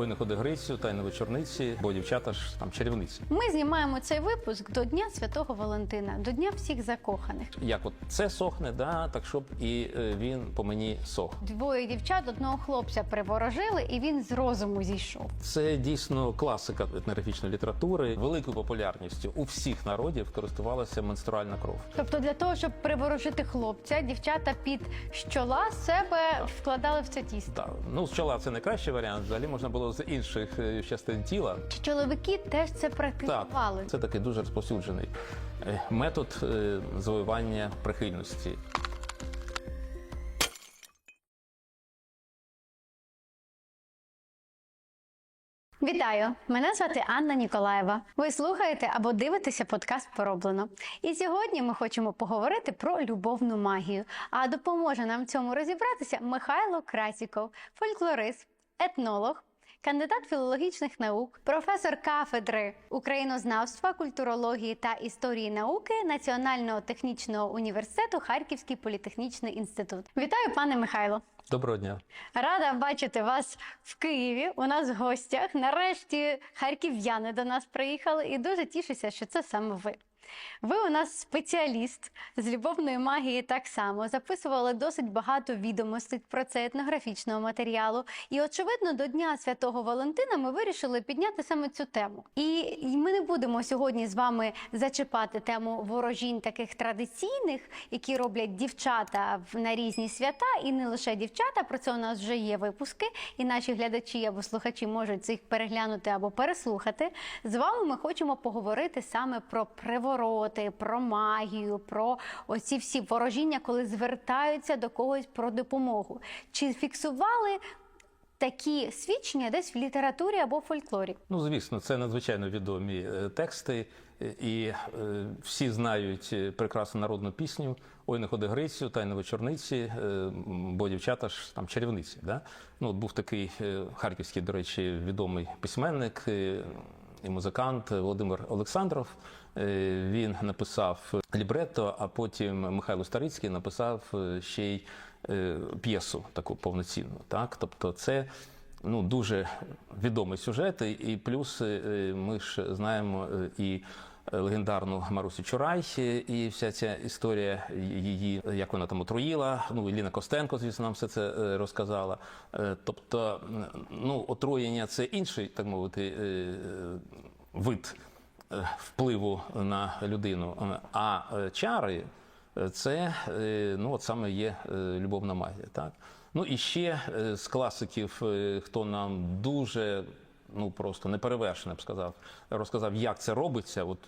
Ой, не ходи Грицю, тайна вечорниці, бо дівчата ж там чарівниці. Ми знімаємо цей випуск до Дня Святого Валентина, до Дня всіх закоханих. Як от це сохне, да, так щоб і е, він по мені сох. Двоє дівчат одного хлопця приворожили, і він з розуму зійшов. Це дійсно класика етнографічної літератури. Великою популярністю у всіх народів користувалася менструальна кров. Тобто, для того, щоб приворожити хлопця, дівчата під щола себе вкладали в це тісто. Так, ну з чола це найкращий варіант. Взагалі можна було з інших е, частин тіла. Чи чоловіки теж це Так, практикували? це такий дуже розповсюджений е, метод е, завоювання прихильності. Вітаю! Мене звати Анна Ніколаєва. Ви слухаєте або дивитеся подкаст Пороблено. І сьогодні ми хочемо поговорити про любовну магію. А допоможе нам в цьому розібратися Михайло Красіков, фольклорист, етнолог. Кандидат філологічних наук, професор кафедри українознавства, культурології та історії науки Національного технічного університету Харківський політехнічний інститут. Вітаю, пане Михайло! Доброго дня. Рада бачити вас в Києві. У нас в гостях. Нарешті харків'яни до нас приїхали, і дуже тішуся, що це саме ви. Ви у нас спеціаліст з любовної магії так само записували досить багато відомостей про це етнографічного матеріалу. І, очевидно, до Дня Святого Валентина ми вирішили підняти саме цю тему. І ми не будемо сьогодні з вами зачіпати тему ворожінь таких традиційних, які роблять дівчата на різні свята, і не лише дівчата. Про це у нас вже є випуски, і наші глядачі або слухачі можуть їх переглянути або переслухати. З вами ми хочемо поговорити саме про привороти, про магію, про оці всі ворожіння, коли звертаються до когось про допомогу. Чи фіксували такі свідчення десь в літературі або фольклорі? Ну, звісно, це надзвичайно відомі е, тексти, і е, всі знають е, прекрасну народну пісню Ой, не ходи Грицю, тайна вечорниці, е, м, бо дівчата ж там чарівниці. Да? Ну, от був такий харківський, до речі, відомий письменник. І музикант Володимир Олександров він написав лібретто, а потім Михайло Старицький написав е, ще й е, п'єсу таку повноцінну. Так, тобто, це ну, дуже відомий сюжет, і- плюс е, ми ж знаємо е, і легендарну Марусю Чурай, е, і вся ця історія її, як вона там отруїла. Ну, Ліна Костенко, звісно, нам все це е, розказала. Е, Тобто, ну, отруєння це інший, так мовити, е, вид е, впливу на людину. А е, чари е, це е, ну, от саме є любовна магія. Так? Ну і ще з класиків, хто нам дуже ну просто неперевершено, б сказав, розказав, як це робиться. От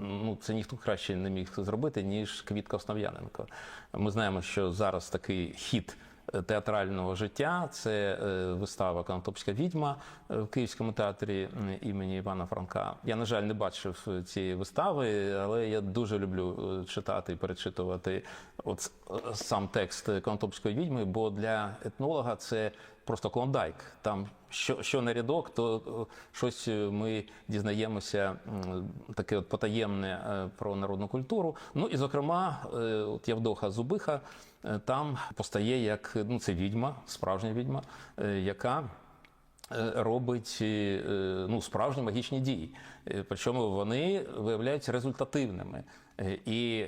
Ну, це ніхто краще не міг зробити, ніж Квітка Основ'яненко. Ми знаємо, що зараз такий хід театрального життя це е, вистава Конотопська відьма е, в Київському театрі імені Івана Франка. Я, на жаль, не бачив е, цієї вистави, але я дуже люблю е, читати і перечитувати от е, сам текст Конотопської відьми, бо для етнолога це просто клондайк. Там що, що на рядок, то е, щось е, ми дізнаємося таке от потаємне е, про народну культуру. Ну і зокрема, от Явдоха Зубиха там постає як ну це відьма, справжня відьма, яка. Робить ну, справжні магічні дії, причому вони виявляються результативними. І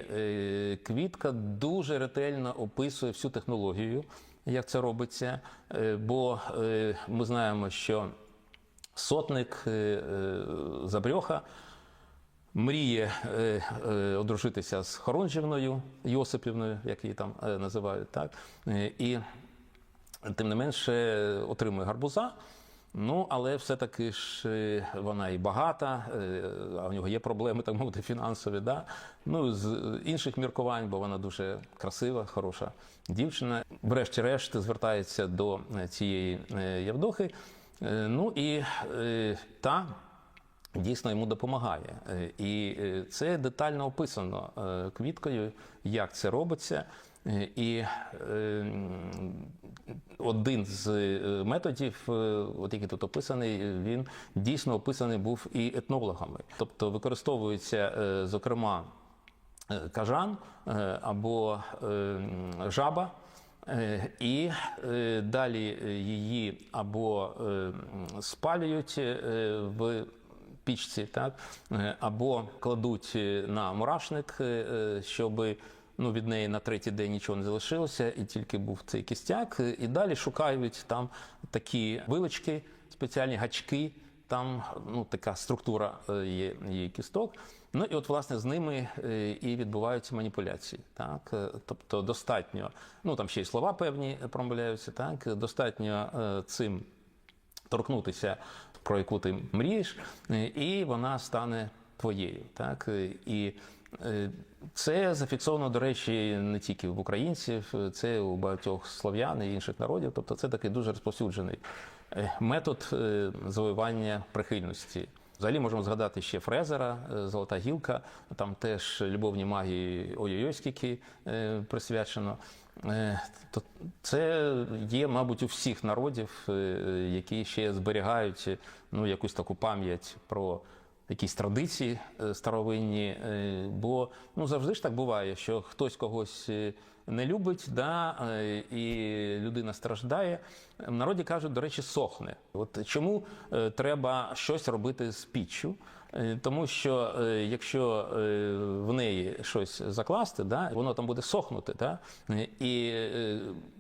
квітка дуже ретельно описує всю технологію, як це робиться. Е, Бо е, ми знаємо, що сотник е, Забрьоха мріє одружитися з Хоронжівною Йосипівною, як її там називають, так і тим не менше отримує гарбуза. Ну, але все-таки ж е, вона і багата, е, а в нього є проблеми, так мовити, фінансові. Да? Ну, з інших міркувань, бо вона дуже красива, хороша дівчина. Врешті-решт звертається до е, цієї Явдохи. Ну і та дійсно йому допомагає. І це детально описано квіткою, як це робиться. Е, І е, один з е, методів, от який тут описаний, він дійсно описаний був і етнологами. Тобто використовується, зокрема, кажан або жаба. І далі її або спалюють в пічці, так, або кладуть на мурашник, е, е, щоб ну, від неї на третій день нічого не залишилося, і тільки був цей кістяк. І далі шукають там такі вилочки, спеціальні гачки. Там ну, така структура е, є, є кісток. Ну і от власне з ними е, і відбуваються маніпуляції. Так? Е, Тобто достатньо, ну там ще й слова певні промовляються, так? достатньо цим торкнутися, про яку ти мрієш, і вона стане твоєю. Так? І це зафіксовано, до речі, не тільки в українців, е, це у багатьох слов'ян і інших народів. Тобто це такий дуже розповсюджений е, метод е, завоювання прихильності. Взагалі можемо згадати ще Фрезера, е, Золота гілка, там теж любовні магії ой-ой-ой скільки е, присвячено. Е, це є, мабуть, у всіх народів, е, які ще зберігають е, ну, якусь таку пам'ять про якісь традиції е, старовинні. е, Бо ну, завжди ж так буває, що хтось когось е, не любить, да, і людина страждає. В народі кажуть, до речі, сохне. От чому треба щось робити з піччю? Тому що якщо в неї щось закласти, да, воно там буде сохнути, да, і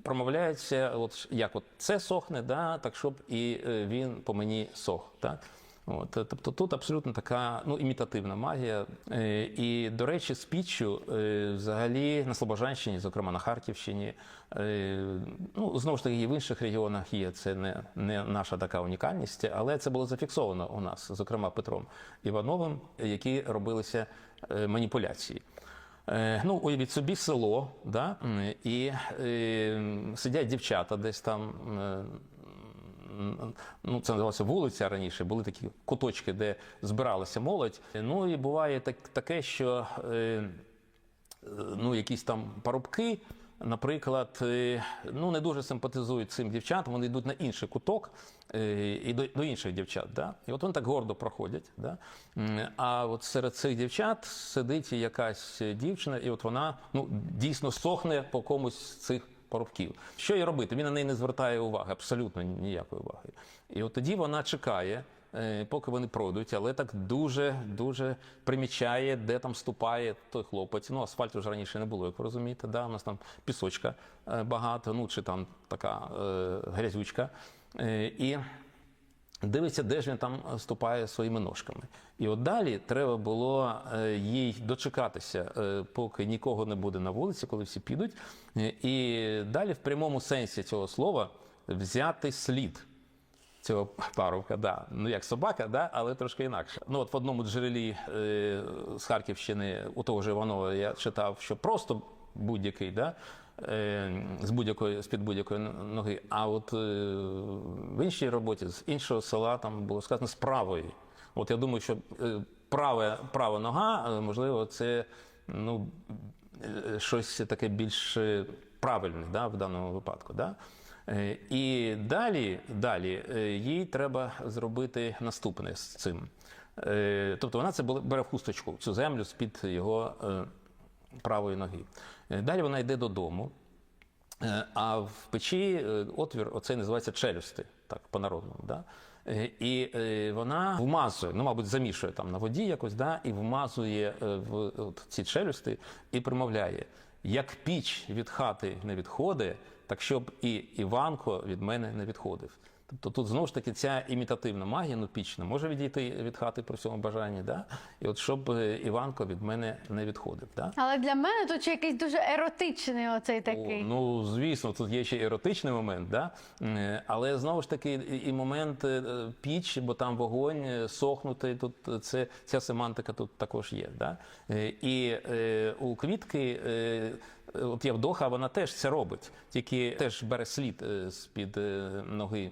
промовляється, от як от це сохне, да, так щоб і він по мені сох. Так. От, е, тобто тут абсолютно така ну, імітативна магія. Е, І, до речі, з піччю е, взагалі на Слобожанщині, зокрема на Харківщині, ну, знову ж таки, і в інших регіонах є. Це не, не наша така унікальність, але це було зафіксовано у нас, зокрема Петром Івановим, які робилися маніпуляції. Ну, уявіть собі село, да? і е, сидять дівчата десь там. Ну, це називалося вулиця раніше, були такі куточки, де збиралася молодь. Ну і буває так, таке, що е, ну, якісь там парубки, наприклад, е, ну, не дуже симпатизують цим дівчатам, вони йдуть на інший куток е, і до, до інших дівчат. Да? І от вони так гордо проходять. Да? А от серед цих дівчат сидить якась дівчина, і от вона ну, дійсно сохне по комусь цих парубків. Що їй робити? Він на неї не звертає уваги, абсолютно ніякої уваги. І от тоді вона чекає, е, поки вони пройдуть, але так дуже дуже примічає, де там ступає той хлопець. Ну, асфальту вже раніше не було, як ви розумієте. Да? У нас там пісочка е, багато, ну чи там така е, грязючка. Е, І дивиться, де ж він там ступає своїми ножками. І от далі треба було е, їй дочекатися, е, поки нікого не буде на вулиці, коли всі підуть. Е, І далі, в прямому сенсі цього слова, взяти слід цього парубка, да. ну як собака, да, але трошки інакше. Ну от в одному джерелі з Харківщини у того ж Іванова я читав, що просто будь-який, да, з будь-якої з-під будь-якої ноги. А от е, в іншій роботі з іншого села там було сказано з правої. От я думаю, що е, праве, права нога, е, можливо, це ну, е, щось таке більш е, правильне да, в даному випадку. Да? Е, І далі, далі е, їй треба зробити наступне з цим. Е, Тобто вона це бере в хусточку цю землю з-під його е, правої ноги. Е, Далі вона йде додому. Е, А в печі е, отвір, оцей називається челюсти, так по-народному. Да? І вона вмазує, ну, мабуть, замішує там на воді якось, да? і вмазує в от ці челюсти і примовляє: як піч від хати не відходить, так щоб і Іванко від мене не відходив. Тобто тут знову ж таки ця імітативна магія, ну пічна, може відійти від хати при всьому бажанні, да? і от щоб е, Іванко від мене не відходив. Да? Але для мене тут ще якийсь дуже еротичний оцей О, такий. ну, звісно, тут є ще еротичний момент, да? Е, але знову ж таки і- момент е, піч, бо там вогонь сохнути, тут це, ця семантика тут також є. Да? І е, у квітки, е, от Явдоха, вона теж це робить, тільки теж бере слід з-під е, ноги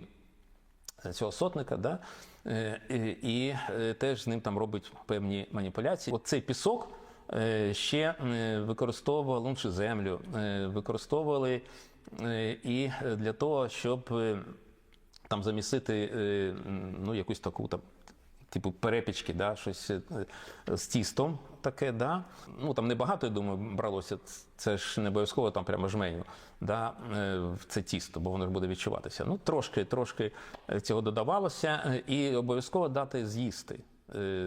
цього сотника, да? е, і, е, теж з ним там робить певні маніпуляції. От цей пісок е, ще е, використовували ну, землю, е, використовували е, і для того, щоб е, там замісити е, ну, якусь таку там. типу перепічки, да, щось е, з тістом таке, да. Ну там небагато, я думаю, бралося. Це ж не обов'язково там прямо жменю, да, е, це тісто, бо воно ж буде відчуватися. Ну, трошки, трошки е, цього додавалося, е, і обов'язково дати з'їсти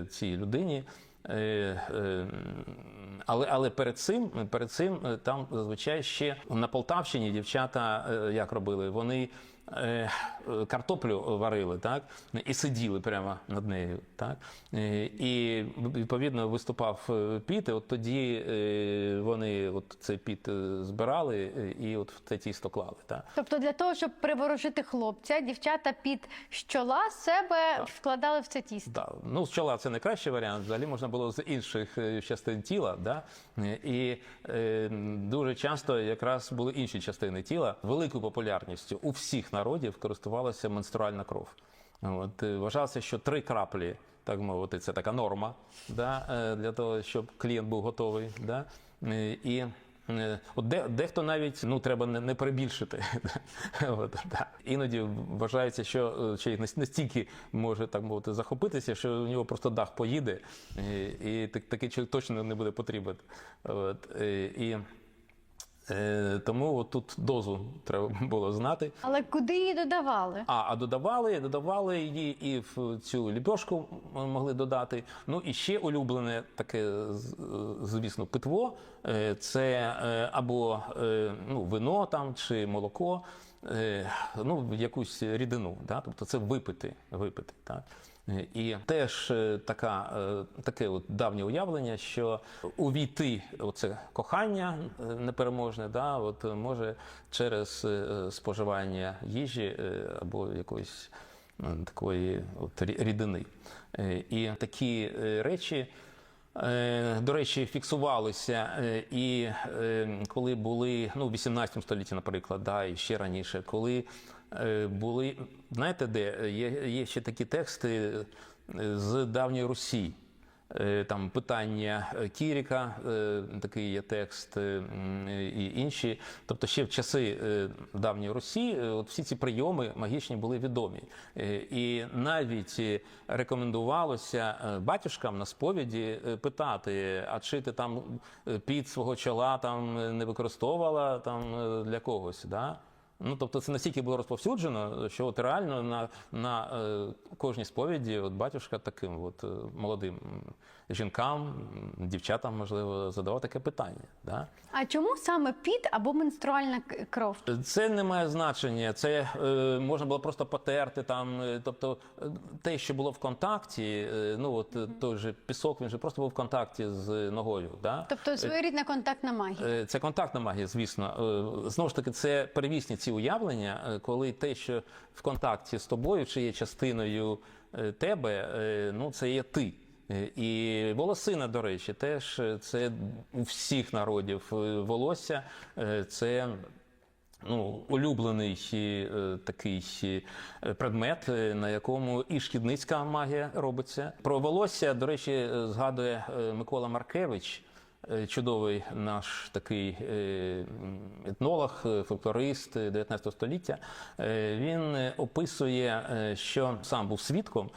цій людині. Але, але перед цим, перед цим там зазвичай ще на Полтавщині дівчата як робили? Вони картоплю варили, так? І сиділи прямо над нею. Так? Е, І відповідно виступав е, піт, і от тоді е, вони от цей піт е, збирали е, і от в це тісто клали. Так? Тобто для того, щоб приворожити хлопця, дівчата під щола себе вкладали в це тісто. Да. Ну, з чола це не кращий варіант. Взагалі можна було з інших е, частин тіла. Да? Е, І е, дуже часто якраз були інші частини тіла. Великою популярністю у всіх народів користувалася менструальна кров. От, е, вважалося, що три краплі, так мовити, це така норма да? е, для того, щоб клієнт був готовий. Да? Е, І От де, дехто навіть ну треба не, не перебільшити. От, да. Іноді вважається, що нас- настільки може так мовити захопитися, що у нього просто дах поїде, і, і так, такий чоловік точно не буде потрібен. От, і е, тому от тут дозу треба було знати. Але куди її додавали? А, а додавали, додавали її і в цю ліпьошку могли додати. Ну і ще улюблене таке, звісно, питво е, це е, або ну, вино там чи молоко, ну, якусь рідину. Да? Тобто це випити. випити так? І теж е, така, е, таке от давнє уявлення, що увійти оце кохання е, непереможне, да, от може через споживання їжі або якоїсь такої от рідини. І такі речі. Е, До речі, фіксувалися е, і е, коли були ну, в 18 столітті, наприклад, да, і ще раніше, коли були, знаєте, де є, є ще такі тексти з давньої Русі. Е, Там питання е, Кіріка, е, такий є текст, і інші. Тобто, ще в часи давньої Русі от всі ці прийоми магічні були відомі. І навіть рекомендувалося батюшкам на сповіді питати, а чи ти там під свого чола там не використовувала там для когось. Да? Ну, тобто це настільки було розповсюджено, що от реально на, на е, кожній сповіді от батюшка таким от, е, молодим жінкам, дівчатам, можливо, задавав таке питання. Да? А чому саме піт або менструальна кров? Це не має значення. Це е, можна було просто потерти там. е, Тобто е, те, що було в контакті, е, ну от е, той же пісок, він же просто був в контакті з ногою. Да? Тобто своєрідна контактна магія. Е, Це контактна магія, звісно. Е, Знову ж таки, це первісні ці уявлення, коли те, що в контакті з тобою, чи є частиною тебе, ну це є ти. Е, І волосина, до речі, теж е, це у всіх народів е, волосся. Це ну, улюблений такий предмет, на якому і шкідницька магія робиться. Про волосся, до речі, згадує Микола Маркевич. Е, Чудовий наш такий е, етнолог, е, фольклорист е, 19 століття. Він описує, що сам був свідком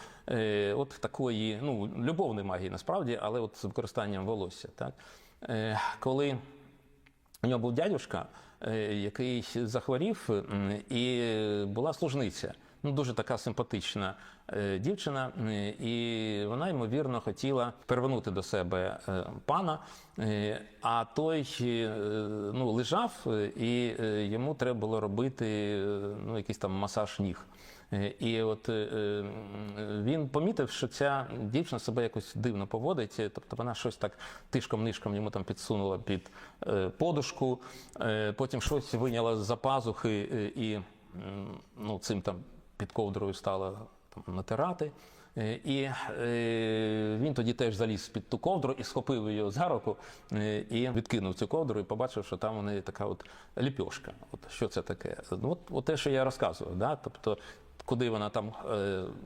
от такої ну, любовної магії насправді, але от з використанням волосся. Так? Коли у нього був дядюшка, який захворів, і була служниця. Ну, дуже така симпатична е, дівчина, і вона, ймовірно, хотіла привернути до себе е, пана, е, а той ну, лежав, і йому треба було робити ну, якийсь там масаж ніг. І от він помітив, що ця дівчина себе якось дивно поводить, тобто вона щось так тишком-нишком йому там підсунула під подушку, потім щось виняла з-за пазухи е, і ну, цим там під ковдрою стала там, натирати. Е, І е, він тоді теж заліз під ту ковдру і схопив її за руку е, і відкинув цю ковдру і побачив, що там у неї така от ліпьошка. От що це таке? Ну, от, от те, що я розказував. Да? Тобто, куди вона там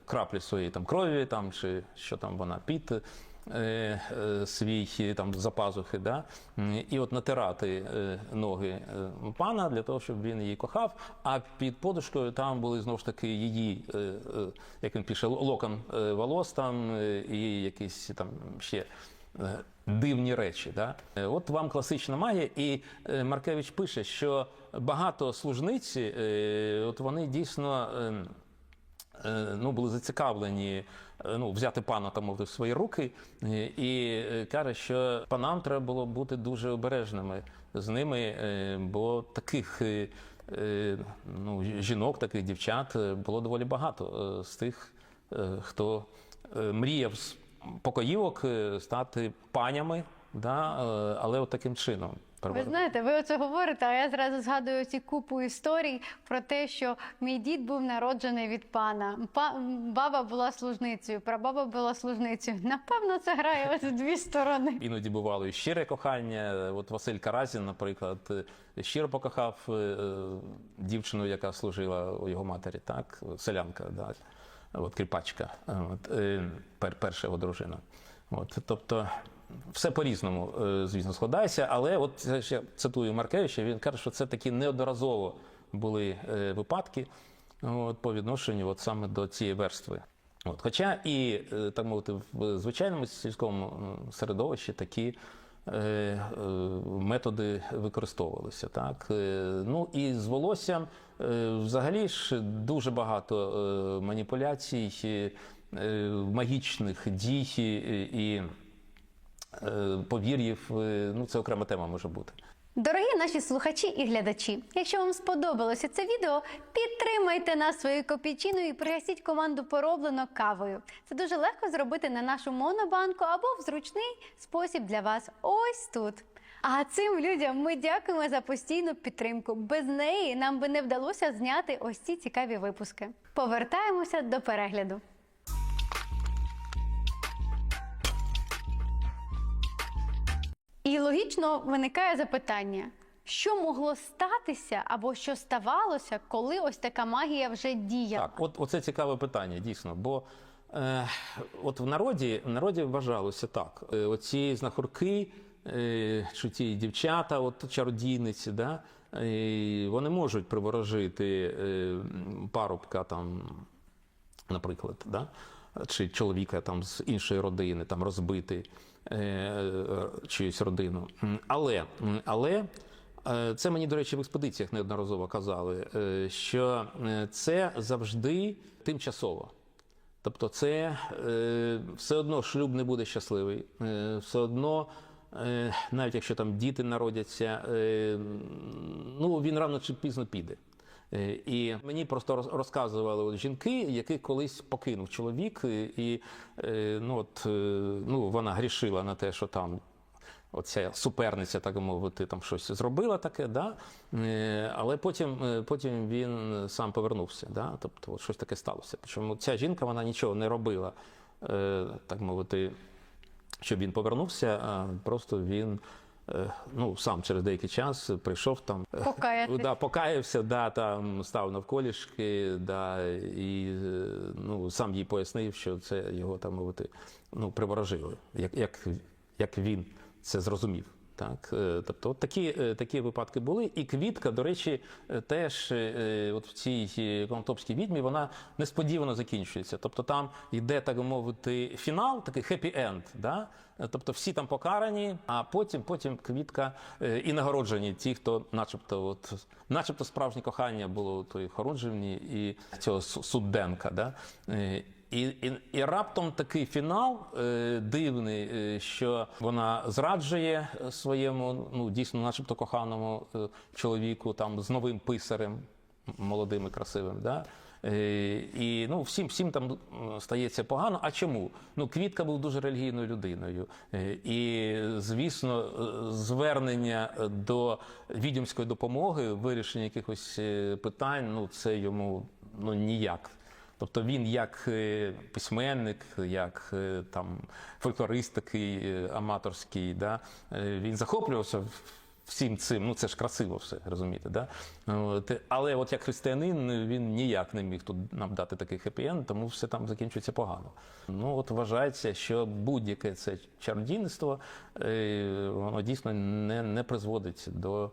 краплі своєї там крові, там чи що там вона під свій е, там за пазухи, да? І от натирати е, ноги е, пана для того, щоб він її кохав. А під подушкою там були знову ж таки її, е, е, як він пише, локон е, волос там е, і якісь там ще. е, Дивні речі, да? Е, от вам класична магія, і е, Маркевич пише, що багато служниці, е, от вони дійсно ем, е, ну, були зацікавлені е, ну, взяти пана там в свої руки, е, і е, каже, що панам треба було бути дуже обережними з ними, е, бо таких е, е, ну, жінок, таких дівчат е, було доволі багато е, з тих, е, хто е, мріяв з покоївок е, стати панями, да, е, але от таким чином. Ви знаєте, ви оце говорите, а я зразу згадую ці купу історій про те, що мій дід був народжений від пана. Па- баба була служницею, прабаба була служницею. Напевно, це грає ось дві сторони. Іноді бувало і щире кохання. От Василь Каразін, наприклад, щиро покохав е, дівчину, яка служила у його матері, так, селянка, да, от, кріпачка, от, е, пер, перша його дружина. От, тобто, все по-різному, е, звісно, складається, але от я цитую Маркевича, він каже, що це такі неодноразово були е, випадки от, по відношенню от, саме до цієї верстви. От, хоча і, е, так мовити, в звичайному сільському середовищі такі методи використовувалися. Так? Ну і з волоссям взагалі ж дуже багато маніпуляцій, магічних дій і повір'їв. е, Ну, це окрема тема може бути. Дорогі наші слухачі і глядачі, якщо вам сподобалося це відео, підтримайте нас своєю копійчиною і пригасіть команду пороблено кавою. Це дуже легко зробити на нашу монобанку або в зручний спосіб для вас ось тут. А цим людям ми дякуємо за постійну підтримку. Без неї нам би не вдалося зняти ось ці цікаві випуски. Повертаємося до перегляду. І логічно виникає запитання: що могло статися або що ставалося, коли ось така магія вже діяла? Так, от оце цікаве питання, дійсно. Бо е, от в народі, в народі вважалося так: е, оці знахурки, е, чи ті дівчата, от чародійниці, да, е, вони можуть приворожити е, парубка там, наприклад, да, чи чоловіка там з іншої родини, там розбити чиюсь родину. Але, але е, це мені, до речі, в експедиціях неодноразово казали, е, що е, це завжди тимчасово. Тобто, це е, все одно шлюб не буде щасливий, е, все одно. е, Навіть якщо там діти народяться, е, ну він рано чи пізно піде. Е, І мені просто розказували от жінки, яких колись покинув чоловік, і, е, ну, от, е, ну, вона грішила на те, що там оця суперниця, так мовити, там щось зробила таке, да? Але потім, потім він сам повернувся. Да? Тобто от щось таке сталося. Причому ця жінка вона нічого не робила, так мовити, щоб він повернувся, а просто він. Е, Ну, сам через деякий час прийшов там, е, да, покаявся, да, там став навколішки, да, і е, ну, сам їй пояснив, що це його там мовити, ну, приворожили, як, як, як він це зрозумів. Так, е, тобто, от такі, е, такі випадки були. І квітка, до речі, е, теж от в цій конотопській відьмі вона несподівано закінчується. Тобто там йде, так би мовити, фінал, такий хеппі-енд. Да? Тобто всі там покарані, а потім, потім квітка і нагороджені ті, хто, начебто, от, начебто справжнє кохання було у той Хоруджевні і цього Судденка. Да? І, і, і раптом такий фінал е, дивний, е, що вона зраджує е, своєму, ну дійсно, начебто коханому е, чоловіку там з новим писарем, молодим і красивим. Да? Е, і ну, всім, всім там стається погано. А чому? Ну, Квітка був дуже релігійною людиною. Е, І, звісно, е, звернення до відьомської допомоги, вирішення якихось е, питань, ну це йому ну, ніяк. Тобто він як е, письменник, як е, там фольклорист такий е, аматорський, да, він захоплювався всім цим. Ну це ж красиво все, розумієте, да? Але от як християнин він ніяк не міг тут нам дати такий хеппі-енд, тому все там закінчується погано. Ну от вважається, що будь-яке це чародійництво, е, воно дійсно не, не призводить до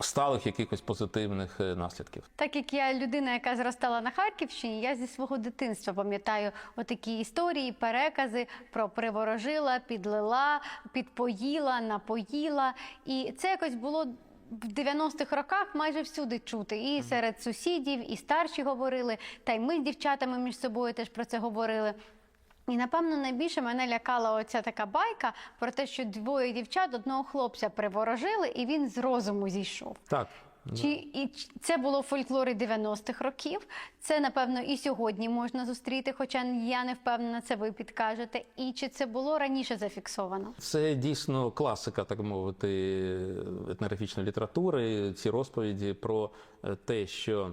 сталих якихось позитивних е, наслідків. Так як я людина, яка зростала на Харківщині, я зі свого дитинства пам'ятаю отакі історії, перекази про приворожила, підлила, підпоїла, напоїла. І це якось було. В 90-х роках майже всюди чути, і серед сусідів, і старші говорили, та й ми з дівчатами між собою теж про це говорили. І напевно найбільше мене лякала оця така байка про те, що двоє дівчат одного хлопця приворожили, і він з розуму зійшов. Так. Чи і це було в фольклорі 90-х років? Це напевно і сьогодні можна зустріти, хоча я не впевнена, це ви підкажете. І чи це було раніше зафіксовано? Це дійсно класика, так мовити, етнографічної літератури. Ці розповіді про е, те, що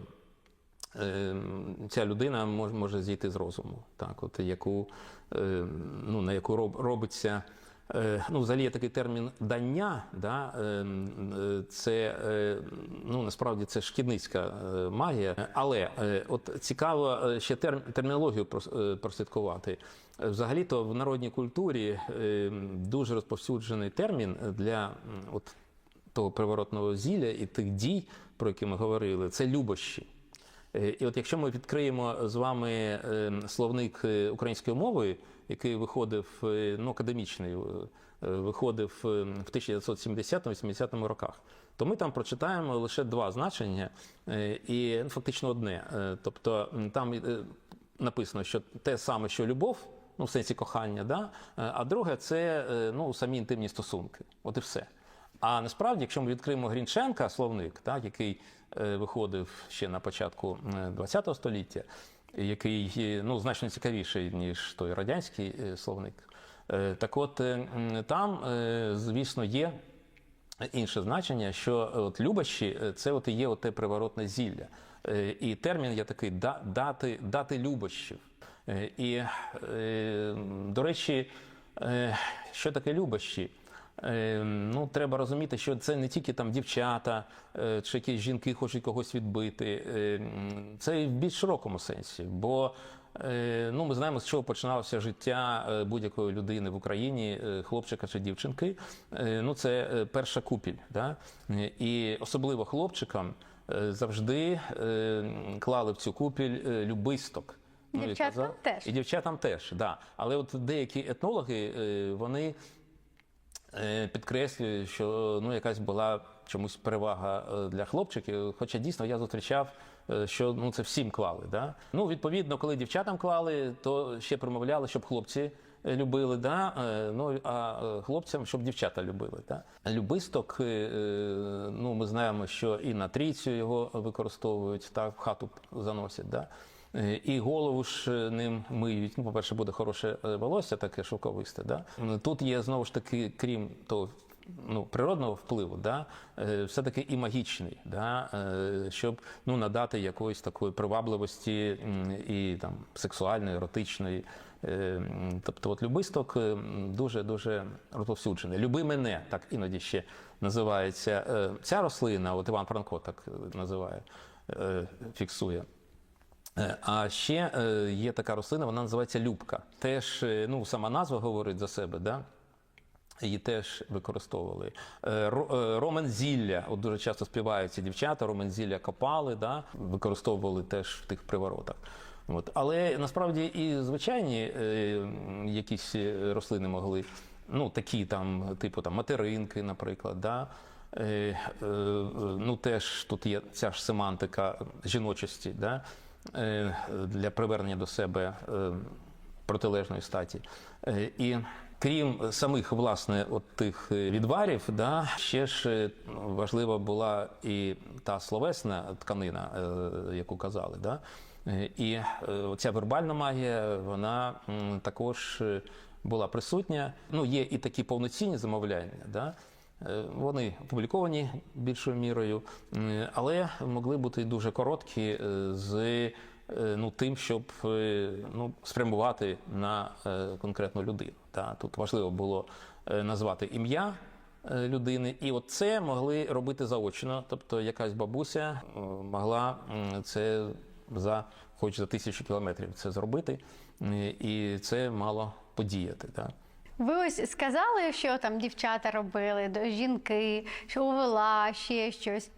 ця людина може, може зійти з розуму, так, от яку, е, ну, на яку роб, робиться. е, Ну, взагалі є такий термін дання, да? е, е, це е, ну, насправді це шкідницька магія. Але от цікаво ще терм- термінологію прос- прослідкувати. Взагалі-то в народній культурі дуже розповсюджений термін для от, того приворотного зілля і тих дій, про які ми говорили, це любощі. І от якщо ми відкриємо з вами е, словник е, української мови, який виходив, е, ну, академічний, е, виходив в 1970-80 роках, то ми там прочитаємо лише два значення, і ну, фактично одне. Тобто там написано, що те саме, що любов, ну, в сенсі кохання, да? а друге це ну, самі інтимні стосунки. От і все. А насправді, якщо ми відкриємо Грінченка, словник, так, який е, виходив ще на початку ХХ століття, який е, ну, значно цікавіший, ніж той радянський е, словник. Е, так от е, там, е, звісно, є інше значення, що от любощі е, це от і є те приворотне зілля. Е, І термін є такий да- дати, дати любощів. Е, І, е, до речі, е, що таке любощі? Е, Ну, треба розуміти, що це не тільки там дівчата е, чи якісь жінки хочуть когось відбити. Е, Це і в більш широкому сенсі. Бо е, ну, ми знаємо, з чого починалося життя е, будь-якої людини в Україні, хлопчика чи дівчинки. Ну, це перша купіль. Да? І особливо хлопчикам завжди клали в цю купіль любисток. Ну, і теж. І дівчатам теж, да. Але от деякі етнологи, вони е, підкреслюють, що ну, якась була чомусь перевага е, для хлопчиків. Хоча дійсно я зустрічав, е, що ну, це всім клали. Да? Ну, відповідно, коли дівчатам клали, то ще промовляли, щоб хлопці. Любили, да? ну а хлопцям, щоб дівчата любили. Да? Любисток, ну ми знаємо, що і на трійцю його використовують, так, в хату заносять. Да? Е, І голову ж е, ним миють. Ну, по-перше, буде хороше е, волосся, таке шовковисте. Да? Тут є знову ж таки, крім того ну, природного впливу, да? все-таки і магічний, да? щоб ну, надати якоїсь такої привабливості і там, сексуальної, еротичної. Тобто, от любисток дуже дуже розповсюджений. Люби мене, так іноді ще називається ця рослина, от Іван Франко так називає, фіксує. Е, А ще е, є така рослина, вона називається любка. Теж е, ну, сама назва говорить за себе, да? її теж використовували. Ромен зілля, от дуже часто співають ці дівчата, ромен зілля копали, да? використовували теж в тих приворотах. От. Але насправді і звичайні якісь рослини могли, ну такі там, типу там материнки, наприклад, да? Ну теж тут є ця ж семантика жіночості, да? Е, для привернення до себе е, протилежної статі. Е, І крім самих власне от тих відварів, да, ще ж важлива була і та словесна тканина, яку казали. Да? І ця вербальна магія, вона також була присутня. Ну, є і такі повноцінні замовляння. Да? Е, Вони опубліковані більшою мірою, але могли бути дуже короткі е, з е, ну, тим, щоб ну, спрямувати на конкретну людину. Та. Тут важливо було назвати ім'я людини. І от це могли робити заочно. Тобто якась бабуся могла це за хоч за тисячу кілометрів це зробити, і це мало подіяти. Так. Ви ось сказали, що там дівчата робили, жінки, що увела, ще щось.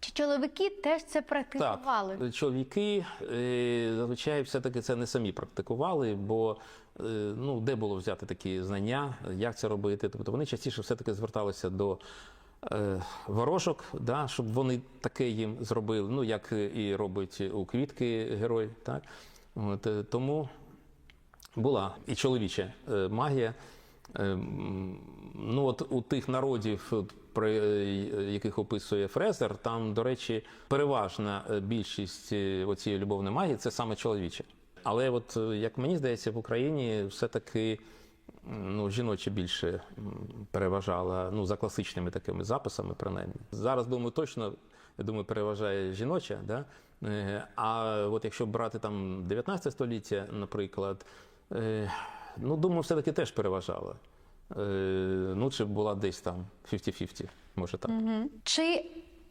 Чи чоловіки теж це практикували? Так, чоловіки е, зазвичай все-таки це не самі практикували, бо е, ну, де було взяти такі знання, як це робити. Тобто вони частіше все-таки зверталися до е, ворожок, да, щоб вони таке їм зробили, ну як і робить у квітки герой. Так? От, е, тому була і чоловіча е, магія. Е, Ну, от у тих народів, про е, яких описує Фрезер, там, до речі, переважна більшість оцієї любовної магії це саме чоловіче. Але, от, як мені здається, в Україні все-таки ну, жіноче більше переважала, ну, за класичними такими записами, принаймні. Зараз, думаю, точно, я думаю, переважає жіноча, да? А от якщо брати там 19 століття, наприклад, ну, думаю, все-таки теж переважала. Е, Ну, чи була десь там 50-50, може так. Мгм. Чи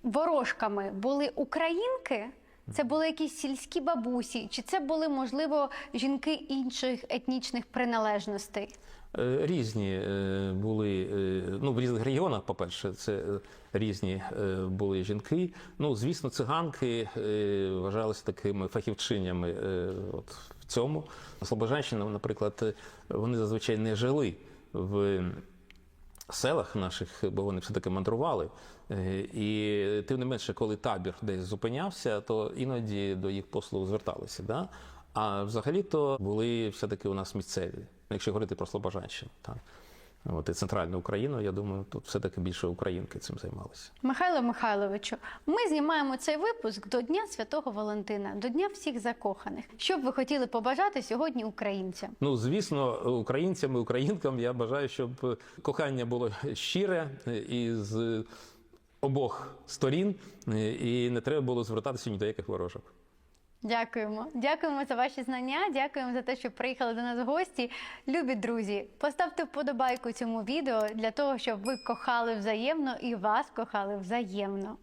ворожками були українки? Це були якісь сільські бабусі, чи це були, можливо, жінки інших етнічних приналежностей? Е, Різні е, були, е, ну, в різних регіонах, по-перше, це е, різні е, були жінки. Ну, звісно, циганки е, вважалися такими фахівчинями е, от в цьому. Слобожанщина, наприклад, е, вони зазвичай не жили в селах наших, бо вони все-таки мандрували. Е, І тим не менше, коли табір десь зупинявся, то іноді до їх послуг зверталися. Да? А взагалі-то були все-таки у нас місцеві, якщо говорити про Слобожанщину. Так? От і центральну Україну, я думаю, тут все-таки більше українки цим займалися. Михайло Михайловичу, ми знімаємо цей випуск до Дня Святого Валентина, до Дня всіх закоханих. Що б ви хотіли побажати сьогодні українцям? Ну, звісно, українцям і українкам я бажаю, щоб кохання було щире і з обох сторін, і не треба було звертатися ні до яких ворожок. Дякуємо. Дякуємо за ваші знання. Дякуємо за те, що приїхали до нас в гості. Любі друзі, поставте вподобайку цьому відео для того, щоб ви кохали взаємно і вас кохали взаємно.